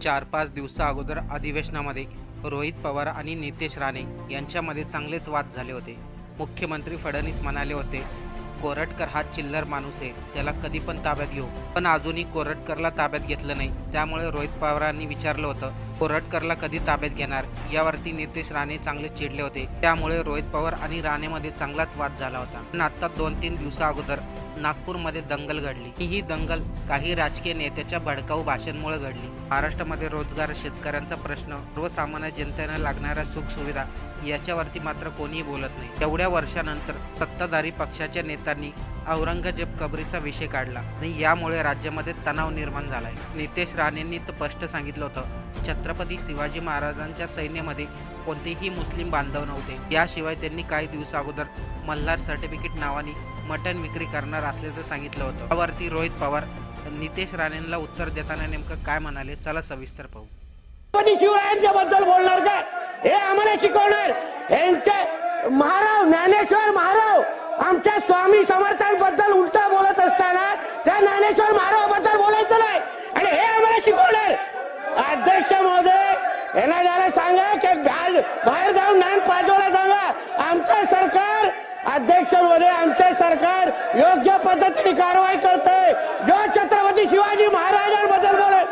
चार पाच दिवसा अगोदर अधिवेशनामध्ये रोहित पवार आणि नितेश राणे यांच्यामध्ये चांगलेच वाद झाले होते. मुख्यमंत्री फडणवीस म्हणाले होते कोरटकर हा चिल्लर माणूस आहे त्याला कधी पण ताब्यात घेऊ. पण अजूनही कोरटकरला ताब्यात घेतलं नाही. त्यामुळे रोहित पवारांनी विचारलं होतं कोरटकरला कधी ताब्यात घेणार यावरती नितेश राणे चांगले चिडले होते. त्यामुळे रोहित पवार आणि राणेमध्ये चांगलाच वाद झाला होता. पण आता दोन तीन दिवसा अगोदर नागपूरमध्ये दंगल घडली. ही दंगल काही राजकीय नेत्याच्या भडकाऊ भाषणांमुळे घडली. महाराष्ट्रामध्ये रोजगार शेतकऱ्यांचा प्रश्न सर्वसामान्य जनतेने लागणाऱ्या सुखसुविधा याच्यावरती मात्र कोणीही बोलत नाही. एवढ्या वर्षानंतर सत्ताधारी पक्षाच्या नेत्यांनी औरंगजेब कबरीचा विषय काढला आणि यामुळे राज्यामध्ये तणाव निर्माण झालाय. नितेश राणेंनी स्पष्ट सांगितलं होतं छत्रपती शिवाजी महाराजांच्या सैन्यामध्ये कोणतेही मुस्लिम बांधव नव्हते. याशिवाय त्यांनी काही दिवस अगोदर मल्हार सर्टिफिकेट नावाने मटण विक्री करणार असल्याचं सांगितलं होतं. त्यावरती रोहित पवार नितेश राणेंना उत्तर देताना नेमकं काय म्हणाले? चला सविस्तर पाहू. शिवरायांच्या बद्दल बोलणार का हे आम्हाला शिकवणार. यांचे महाराव ज्ञानेश्वर महाराव आमच्या स्वामी समर्थांबद्दल उलटा बोलत असताना त्या ज्ञानेश्वर महारावबद्दल बोलायचं नाही. आणि हे आम्हाला शिकवणार. अध्यक्ष महोदय यांना जरा सांगा की बाहेर बाहेर जाऊन ज्ञान पाजवायला सांगा. आमचं सरकार अध्यक्ष महोदय आमचे सरकार योग्य पद्धतीने कारवाई करतंय. जो छत्रपती शिवाजी महाराजांबद्दल बोलेल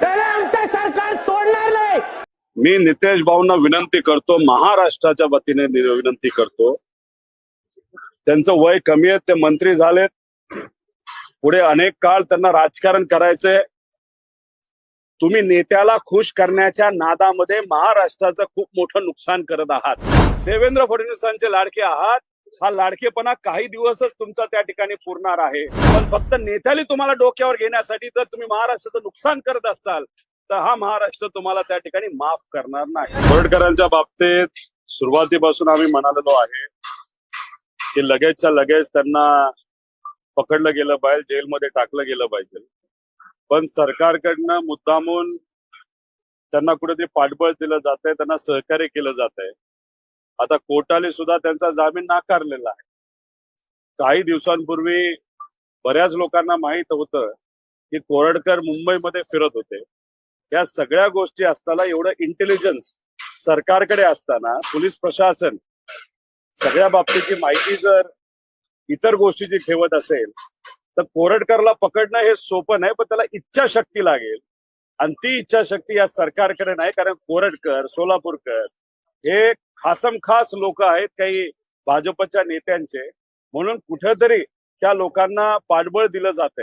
त्याला आमचे सरकार सोडणार नाही. मी नितेश भाऊंना विनंती करतो महाराष्ट्राच्या वतीने विनंती करतो. त्यांचं वय कमी आहे ते मंत्री झालेत. पुढे अनेक काळ त्यांना राजकारण करायचंय. तुम्ही नेत्याला खुश करण्याच्या नादामध्ये महाराष्ट्राचं खूप मोठं नुकसान करत आहात. देवेंद्र फडणवीसांचे लाडके आहात. हा लाडकेपणा काही दिवसच तुमचा त्या ठिकाणी पुरणार आहे. पण फक्त नेत्याला तुम्हाला डोक्यावर घेण्यासाठी जर तुम्ही महाराष्ट्राचं नुकसान करत असाल तर हा महाराष्ट्र तुम्हाला त्या ठिकाणी माफ करणार नाही. बोर्डकरांच्या बाबतीत सुरुवातीपासून आम्ही म्हणालेलो आहे की लगेचच्या लगेच त्यांना पकडलं गेलं पाहिजे जेलमध्ये टाकलं गेलं पाहिजे. पण सरकारकडनं मुद्दामून त्यांना कुठेतरी पाठबळ दिलं जात आहे त्यांना सहकार्य केलं जात आहे आता कोर्टाने सुद्धा त्यांचा जामीन नाकारलेला आहे. काही दिवसांपूर्वी बऱ्याच लोकांना माहीत होतं की कोरडकर मुंबईमध्ये फिरत होते. या सगळ्या गोष्टी असताना एवढं इंटेलिजन्स सरकारकडे असताना पोलीस प्रशासन सगळ्या बाबतीची माहिती जर इतर गोष्टीची ठेवत असेल तर कोरडकरला पकडणं हे सोपं नाही पण त्याला इच्छाशक्ती लागेल. आणि ती इच्छाशक्ती या सरकारकडे नाही कारण कोरडकर सोलापूरकर हे खासम खास लोक आहेत काही भाजपच्या नेत्यांचे. म्हणून कुठेतरी त्या लोकांना पाठबळ दिलं जात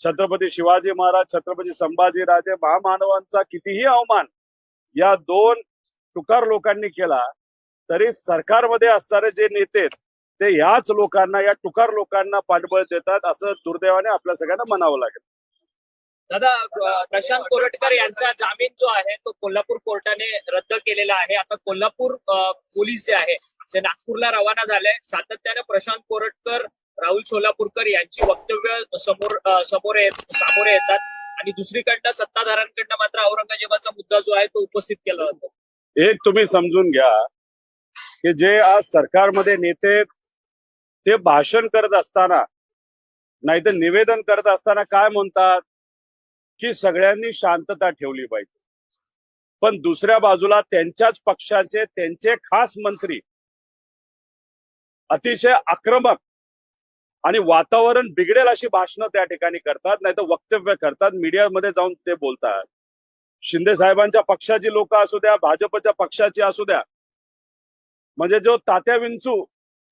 छत्रपती शिवाजी महाराज छत्रपती संभाजीराजे महामानवांचा कितीही अवमान या दोन तुकार लोकांनी केला तरी सरकारमध्ये असणारे जे नेते ते याच लोकांना या तुकार लोकांना पाठबळ देतात असं दुर्दैवाने आपल्या सगळ्यांना म्हणावं लागेल. दादा प्रशांत कोरटकर यांचा जामीन जो आहे तो कोल्हापूर कोर्टाने रद्द केलेला आहे. आता कोल्हापूर पोलीस जे आहे ते नागपूरला रवाना झाले सातत्याने प्रशांत कोरटकर राहुल सोलापूरकर यांची वक्तव्य समोर समोर सामोरे येतात. आणि दुसरीकडनं सत्ताधाऱ्यांकडनं मात्र औरंगजेबाचा मुद्दा जो आहे तो उपस्थित केला जातो. एक तुम्ही समजून घ्या की जे आज सरकारमध्ये नेते ते भाषण करत असताना नाहीतर निवेदन करत असताना काय म्हणतात? की सगळ्यांनी शांतता ठेवली पाहिजे. पण दुसऱ्या बाजूला त्यांच्याच पक्षाचे त्यांचे खास मंत्री अतिशय आक्रमक आणि वातावरण बिघडेल अशी भाषणं त्या ठिकाणी करतात नाही तर वक्तव्य करतात. मीडियामध्ये जाऊन ते बोलतात. शिंदे साहेबांच्या पक्षाची लोक असू द्या भाजपच्या पक्षाची असू द्या. म्हणजे जो तात्या विंचू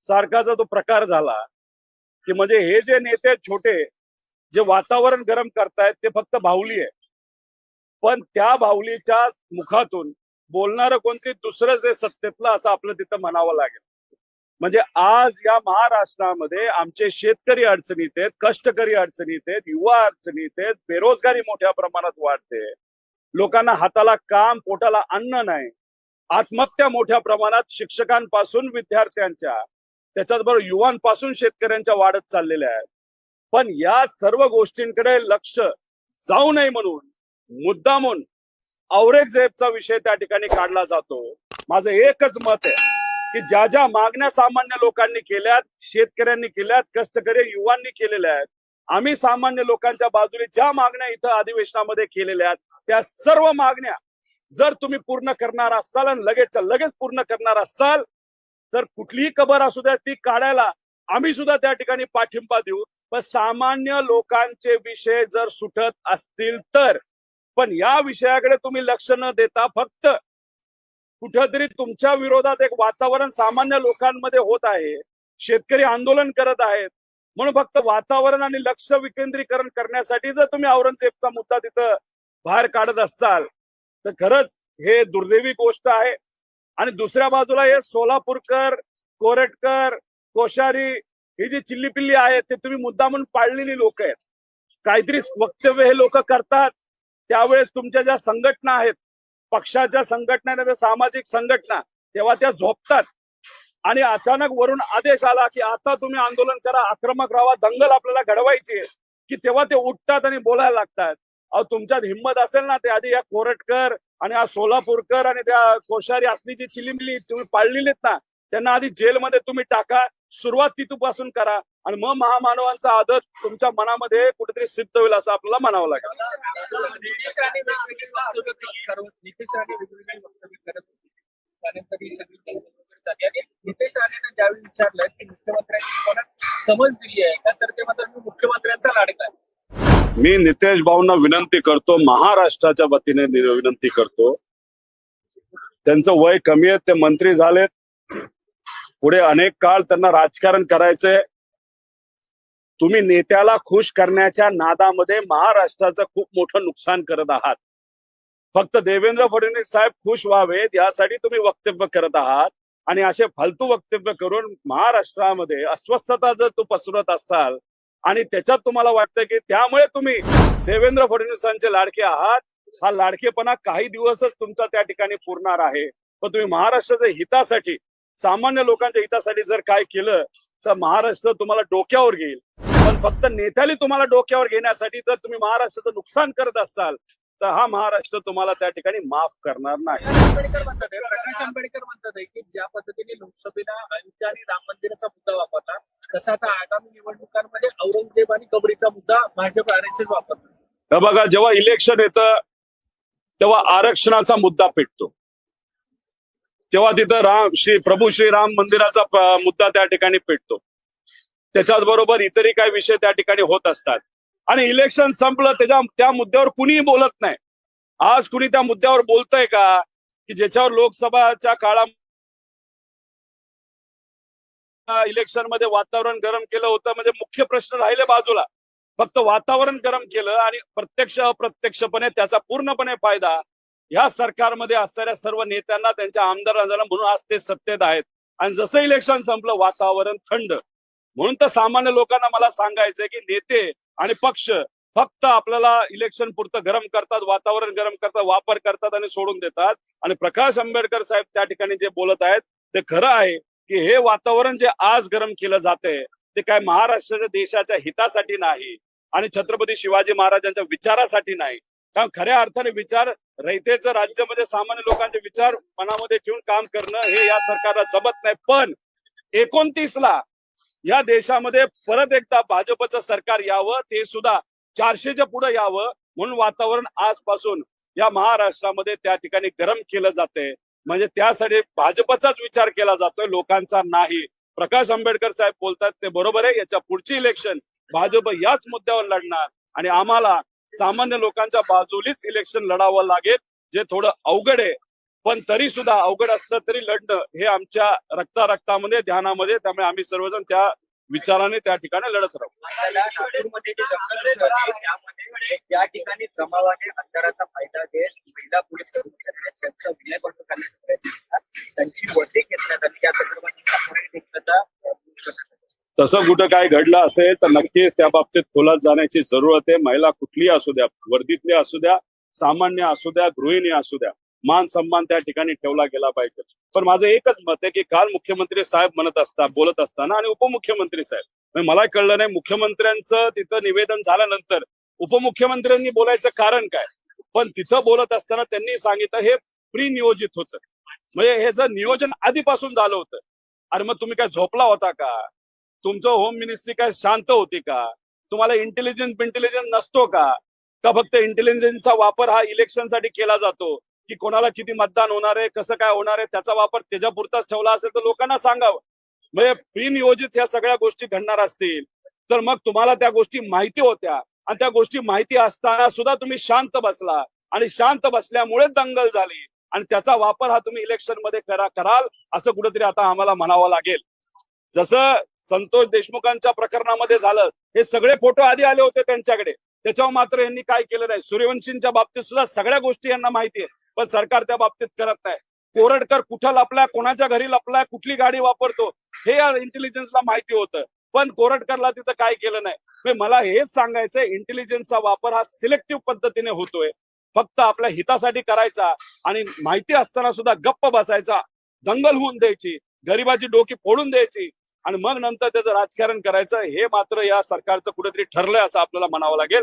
सारखाचा तो प्रकार झाला की म्हणजे हे जे नेते छोटे जे वातावरण गरम करतायत ते फक्त बाहुली आहे. पण त्या बाहुलीच्या मुखातून बोलणारं कोणतरी दुसरंच आहे सत्तेतलं असं आपलं तिथं म्हणावं लागेल. म्हणजे आज या महाराष्ट्रामध्ये आमचे शेतकरी अडचणीत आहेत कष्टकरी अडचणीत आहेत युवा अडचणीत आहेत बेरोजगारी मोठ्या प्रमाणात वाढते. लोकांना हाताला काम पोटाला अन्न नाही. आत्महत्या मोठ्या प्रमाणात शिक्षकांपासून विद्यार्थ्यांच्या त्याच्याचबरोबर युवांपासून शेतकऱ्यांच्या वाढत चाललेल्या आहेत. पण या सर्व गोष्टींकडे लक्ष जाऊ नये म्हणून मुद्दामून औरंगजेबचा विषय त्या ठिकाणी काढला जातो. माझं एकच मत आहे की ज्या ज्या मागण्या सामान्य लोकांनी केल्यात शेतकऱ्यांनी केल्यात कष्टकरी युवांनी केलेल्या आहेत आम्ही सामान्य लोकांच्या बाजूने ज्या मागण्या इथं अधिवेशनामध्ये केलेल्या आहेत त्या सर्व मागण्या जर तुम्ही पूर्ण करणार असाल आणि लगेचच्या लगेच पूर्ण करणार असाल तर कुठलीही कबर असू द्या ती काढायला आम्ही सुद्धा त्या ठिकाणी पाठिंबा देऊ. पण सामान्य लोकांचे विषय जर सुटत असतील तर. पण या विषयाकडे तुम्ही लक्ष न देता फक्त कुठंतरी तुमच्या विरोधात एक वातावरण सामान्य लोकांमध्ये होत आहे. शेतकरी आंदोलन करत आहेत. म्हणून फक्त वातावरण आणि लक्ष विकेंद्रीकरण करण्यासाठी जर तुम्ही औरंगजेबचा मुद्दा तिथं बाहेर काढत असाल तर खरंच हे दुर्दैवी गोष्ट आहे. आणि दुसऱ्या बाजूला हे सोलापूरकर कोरटकर कोश्यारी ही जी चिल्लीपिल्ली आहेत ते तुम्ही मुद्दामून पाळलेली लोक आहेत. काहीतरी वक्तव्य हे लोक करतात. त्यावेळेस तुमच्या ज्या संघटना आहेत पक्षाच्या संघटना सामाजिक संघटना तेव्हा त्या झोपतात. आणि अचानक वरून आदेश आला की आता तुम्ही आंदोलन करा आक्रमक राहा दंगल आपल्याला घडवायची आहे. की तेव्हा ते उठतात आणि बोलायला लागतात. अहो तुमच्यात हिंमत असेल ना ते आधी या कोरटकर आणि हा सोलापूरकर आणि त्या कोश्यारी असली जी चिलीमिली तुम्ही पाळलेलीत ना त्यांना आधी जेलमध्ये तुम्ही टाका सुरुवात तिथपासून करा आणि मग महामानवांचा आदर तुमच्या मनामध्ये कुठेतरी सिद्ध होईल असं आपल्याला म्हणावं लागेल. नितीश राणेने ज्यावेळी विचारलं की समज दिली आहे ते म्हणतात मी मुख्यमंत्र्यांचा लाडका मी नितेश भाऊंना विनंती करतो महाराष्ट्राच्या वतीने विनंती करतो. त्यांचं वय कमी आहे ते मंत्री झालेत. पुढे अनेक काळ त्यांना राजकारण करायचंय तुम्ही नेत्याला खुश करण्याच्या नादामध्ये महाराष्ट्राचं खूप मोठं नुकसान करत आहात. फक्त देवेंद्र फडणवीस साहेब खुश व्हावेत यासाठी तुम्ही वक्तव्य करत आहात. आणि असे फालतू वक्तव्य करून महाराष्ट्रामध्ये अस्वस्थता जर तू पसरत असाल आणि त्याच्यात तुम्हाला वाटतं की त्यामुळे तुम्ही देवेंद्र फडणवीसांचे लाडके आहात हा लाडकेपणा काही दिवसच तुमचा त्या ठिकाणी पुरणार आहे. पण तुम्ही महाराष्ट्राच्या हितासाठी सामान्य लोकांच्या हितासाठी जर काय केलं तर महाराष्ट्र तुम्हाला डोक्यावर घेईल. पण फक्त नेत्याला तुम्हाला डोक्यावर घेण्यासाठी जर तुम्ही महाराष्ट्राचं नुकसान करत असाल तर हा महाराष्ट्र तुम्हाला त्या ठिकाणी माफ करणार नाही. आंबेडकर म्हणतात प्रकाश आंबेडकर म्हणतात की ज्या पद्धतीने लोकसभेला अयोध्या आणि राम मंदिराचा मुद्दा वापरला तसा आता आगामी निवडणुकांमध्ये औरंगजेब आणि कबरीचा मुद्दा भाजप आरएसएस वापरतो. हे बघा जेव्हा इलेक्शन येतं तेव्हा आरक्षणाचा मुद्दा पेटतो. तेव्हा तिथं राम श्री प्रभू श्री राम मंदिराचा मुद्दा त्या ठिकाणी पेटतो. त्याच्याच बरोबर इतरही काही विषय त्या ठिकाणी होत असतात. आणि इलेक्शन संपलं त्याच्या त्या मुद्द्यावर कुणीही बोलत नाही. आज कुणी त्या मुद्द्यावर बोलतंय का? की ज्याच्यावर लोकसभाच्या काळा इलेक्शनमध्ये वातावरण गरम केलं होतं म्हणजे मुख्य प्रश्न राहिले बाजूला. फक्त वातावरण गरम केलं आणि प्रत्यक्ष अप्रत्यक्षपणे त्याचा पूर्णपणे फायदा या सरकारमध्ये असणाऱ्या सर्व नेत्यांना त्यांच्या आमदारांना म्हणून आज ते सत्तेत आहेत. आणि जसं इलेक्शन संपलं वातावरण थंड. म्हणून तर सामान्य लोकांना मला सांगायचंय की नेते आणि पक्ष फक्त आपल्याला इलेक्शन पुरतं गरम करतात वातावरण गरम करतात वापर करतात आणि सोडून देतात. आणि प्रकाश आंबेडकर साहेब त्या ठिकाणी जे बोलत आहेत ते खरं आहे की हे वातावरण जे आज गरम केलं जाते ते काय महाराष्ट्राच्या देशाच्या हितासाठी नाही आणि छत्रपती शिवाजी महाराजांच्या विचारासाठी नाही. कारण खऱ्या अर्थाने विचार रयतेचं राज्य म्हणजे सामान्य लोकांचे विचार मनामध्ये ठेवून काम करणं हे या सरकारला जमत नाही. पण एकोणतीस ला या देशामध्ये परत एकदा भाजपचं सरकार यावं ते सुद्धा चारशेच्या पुढे यावं म्हणून वातावरण आजपासून या महाराष्ट्रामध्ये त्या ठिकाणी गरम केलं जाते म्हणजे त्यासाठी भाजपचाच विचार केला जातोय लोकांचा नाही. प्रकाश आंबेडकर साहेब बोलतात ते बरोबर आहे याच्या पुढची इलेक्शन भाजप याच मुद्द्यावर लढणार आणि आम्हाला सामान्य लोकांच्या बाजूलीच इलेक्शन लढावं लागेल जे थोडं अवघड आहे. पण तरी सुद्धा अवघड असलं तरी लढणं हे आमच्या रक्ता रक्तामध्ये ध्यानामध्ये त्यामुळे आम्ही सर्वजण त्या विचाराने त्या ठिकाणी लढत राहू. आपल्याला या ठिकाणी जमावाने अंतराचा फायदा घेत महिला पोलीस कर्मचारी त्यांचा विनय करण्याचा प्रयत्न केला त्यांची वटे घेतण्यात आली या संदर्भात तसं कुठं काय घडलं असेल तर नक्कीच त्या बाबतीत खोलात जाण्याची जरूरत आहे. महिला कुठलीही असू द्या वर्दीतली असू द्या सामान्य असू द्या गृहिणी असू द्या मान सन्मान त्या ठिकाणी ठेवला गेला पाहिजे. पण माझं एकच मत आहे की काल मुख्यमंत्री साहेब म्हणत असता बोलत असताना आणि उपमुख्यमंत्री साहेब. म्हणजे मला कळलं नाही मुख्यमंत्र्यांचं तिथं निवेदन झाल्यानंतर उपमुख्यमंत्र्यांनी बोलायचं कारण काय? पण तिथं बोलत असताना त्यांनी सांगितलं हे प्री नियोजित होतं. म्हणजे हे जर नियोजन आधीपासून झालं होतं. अरे मग तुम्ही काय झोपला होता का? तुमचं होम मिनिस्ट्री काय शांत होती का? तुम्हाला इंटेलिजन्स इंटेलिजन्स नसतो का? का फक्त इंटेलिजन्सचा वापर हा इलेक्शनसाठी केला जातो? की कोणाला किती मतदान होणार आहे? कसं काय होणार आहे? त्याचा वापर त्याच्यापुरताच ठेवला असेल तर लोकांना सांगावं. म्हणजे प्रीनियोजित या सगळ्या गोष्टी घडणार असतील. तर मग तुम्हाला त्या गोष्टी माहिती होत्या. आणि त्या गोष्टी माहिती असताना सुद्धा तुम्ही शांत बसला. आणि शांत बसल्यामुळे दंगल झाली. आणि त्याचा वापर हा तुम्ही इलेक्शनमध्ये करा कराल असं कुठेतरी आता आम्हाला म्हणावं लागेल. जसं संतोष देशमुखांच्या प्रकरणामध्ये झालं. हे सगळे फोटो आधी आले होते त्यांच्याकडे. त्याच्यावर मात्र यांनी काय केलं नाही. सूर्यवंशींच्या बाबतीत सुद्धा सगळ्या गोष्टी यांना माहिती आहे. पण सरकार त्या बाबतीत करत नाही. कोरडकर कुठं लपलाय कोणाच्या घरी लपलाय कुठली गाडी वापरतो हे या इंटेलिजन्सला माहिती होतं. पण कोरडकरला तिथं काय केलं नाही. म्हणजे मला हेच सांगायचंय इंटेलिजन्सचा वापर हा सिलेक्टिव्ह पद्धतीने होतोय. फक्त आपल्या हितासाठी करायचा आणि माहिती असताना सुद्धा गप्प बसायचा. दंगल होऊन द्यायची. गरिबाची डोकी फोडून द्यायची. आणि मग नंतर त्याचं राजकारण करायचं हे मात्र या सरकारचं कुठेतरी ठरलंय असं आपल्याला म्हणावं लागेल.